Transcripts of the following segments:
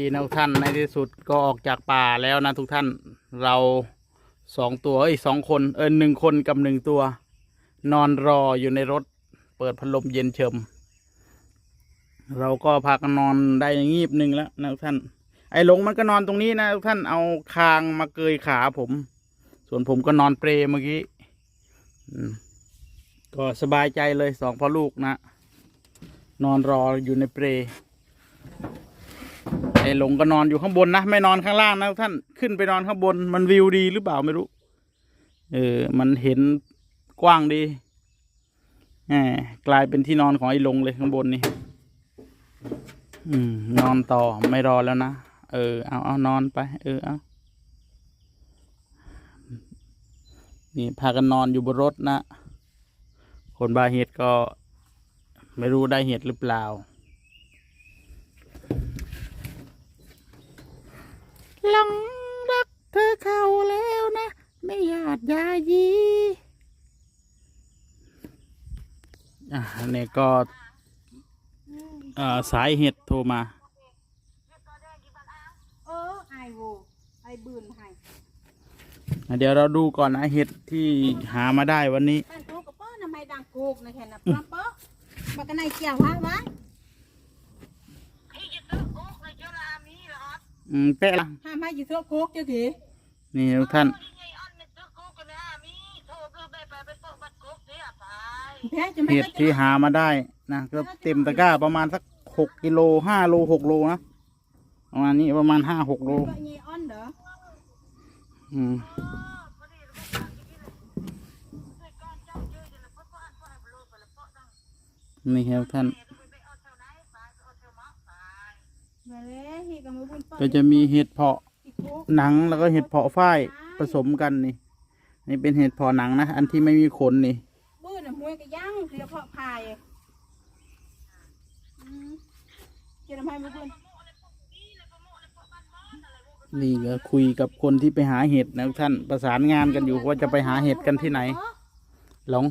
ดีนะทุกท่านในที่สุดก็ออกจากป่าแล้วนะทุกท่านเราสองตัวเอ้ยสองคนเออหนึ่งคนกับหนึ่งตัว นอนรออยู่ในรถ เปิดพัดลมเย็นเฉมเราก็พากันนอนได้งีบหนึ่งแล้วนะทุกท่าน ไอ้หลงมันก็นอนตรงนี้นะทุกท่านเอาคางมาเกยขาผม ส่วนผมก็นอนเปรเมื่อกี้ก็สบายใจเลยสองพ่อลูกนะ นอนรออยู่ในเปร หลงก็นอนอยู่ข้างบนนะ ไม่นอนข้างล่างนะท่านขึ้นไปนอนข้างบน มันวิวดีหรือเปล่าไม่รู้ เออ มันเห็นกว้างดีแหมกลายเป็นที่นอนของไอ้หลงเลยข้างบนนี่อืม นอนต่อไม่รอแล้วนะ เออ เอาเอานอนไป เออเอานี่พากันนอนอยู่บนรถนะ คนบาเหตุก็ไม่รู้ได้เหตุหรือเปล่า หลงรักเธอเข้าแล้วนะ ไม่หยาดยายีอะนี่ก็เอ่อสายเห็ดโทรมา เออไอโวไอบืนให้อะเดี๋ยวเราดูก่อนนะเห็ดที่หามาได้วันนี้บ้านกูกับป้อทำไมดังกูกนะแค่นั้นป้าป้อบักกันในเกี่ยวฮะวะ อืมเป๊ะละห้ามให้อยู่ทั่วกูกเจ้ากี่นี่ทุกท่านแพ้จะไม่เห็ดได้ที่หามาได้นะก็เต็มตะกร้าประมาณสักหกกิโลห้าโลหกโลนะประมาณนี้ประมาณห้าหกโลก็ยีอ้อนเด้ออืมนี่ครับท่านมาเลยฮี กับมือบุญป้อก็จะมีเห็ดเพาะอีกกูกหนังแล้วก็เห็ดเพาะฝ้ายผสมกันนี่ นี่เป็นเห็ดเพาะหนังนะ อันที่ไม่มีขนนี่บืนน่ะมวยกระย่างเรียกเพาะพายอืมจะทำให้มือบุญนี่ก็คุยกับคนที่ไปหาเห็ดนะท่านประสานงานกันอยู่ว่าจะไปหาเห็ดกันที่ไหน หลง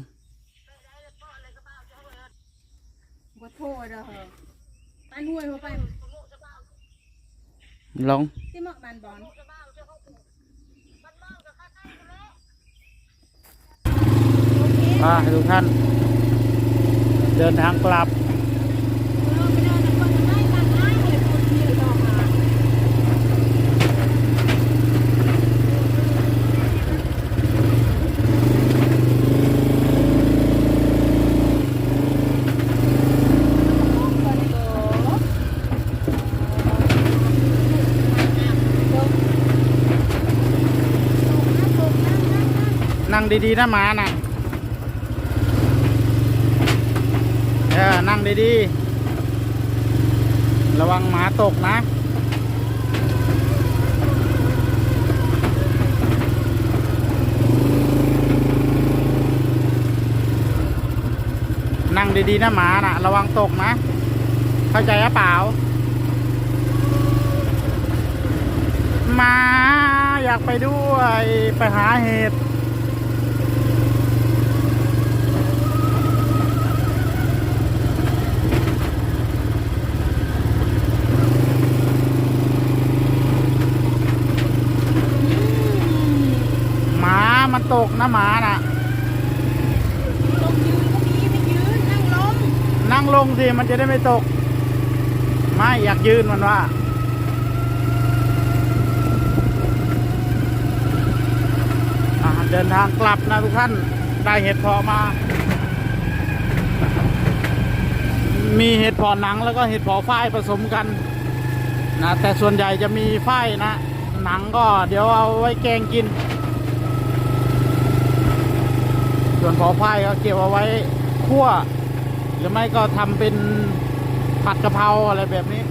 บ่โทษเด้อเหรอไปหน่วยหัวไป หลงที่มักบันบอลอ่าให้ทุกท่าน เดินทางกลับ นั่งดีๆนะหมาน่ะเออนั่งดีๆ ระวังหมาตกนะนั่งดีๆนะหมาน่ะระวังตกนะ เข้าใจหรือเปล่าหมาอยากไปด้วยไปหาเห็ด หมามัน ตกนะหมาน่ะลงยืนก็มีไม่ยืนนั่งลงนั่งลงสิมันจะได้ไม่ตก ไม่อยากยืนมันว่าอ่าเดินทางกลับนะทุกท่าน ได้เห็ดเพอมา มีเห็ดเพอหนังแล้วก็เห็ดเพอฝ้ายผสมกันนะแต่ส่วนใหญ่จะมีฝ้ายนะ หนังก็เดี๋ยวเอาไว้แกงกิน ส่วนผอฝ้ายก็เก็บเอาไว้คั่ว หรือไม่ก็ทำเป็นผัดกะเพราอะไรแบบนี้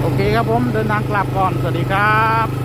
โอเคครับผมเดินทางกลับก่อน สวัสดีครับ